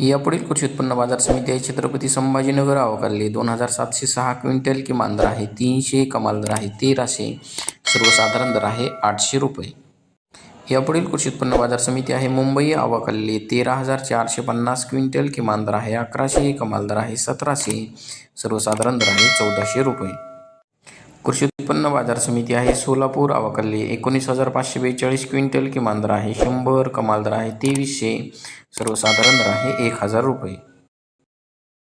यापुढील कृषी उत्पन्न बाजार समिती आहे. छत्रपती संभाजीनगर अवकालले दोन हजार सातशे सहा क्विंटल किमान दर आहे. तीनशे कमाल दर आहे. तेराशे सर्वसाधारण दर आहे. आठशे रुपये. यापुढील कृषी उत्पन्न बाजार समिती आहे. मुंबई अवाकल्ली तेरा हजार चारशे पन्नास क्विंटल किमान दर आहे. अकराशे कमाल दर आहे. सतराशे सर्वसाधारण दर आहे. चौदाशे रुपये. कृषी उत्पन्न बाजार समिती आहे. सोलापूर अवकल्ले एकोणीस हजार पाचशे बेचाळीस क्विंटल किमान दर आहे. शंभर कमाल दर आहे. तेवीसशे सर्वसाधारण दर आहे. एक हजार रुपये.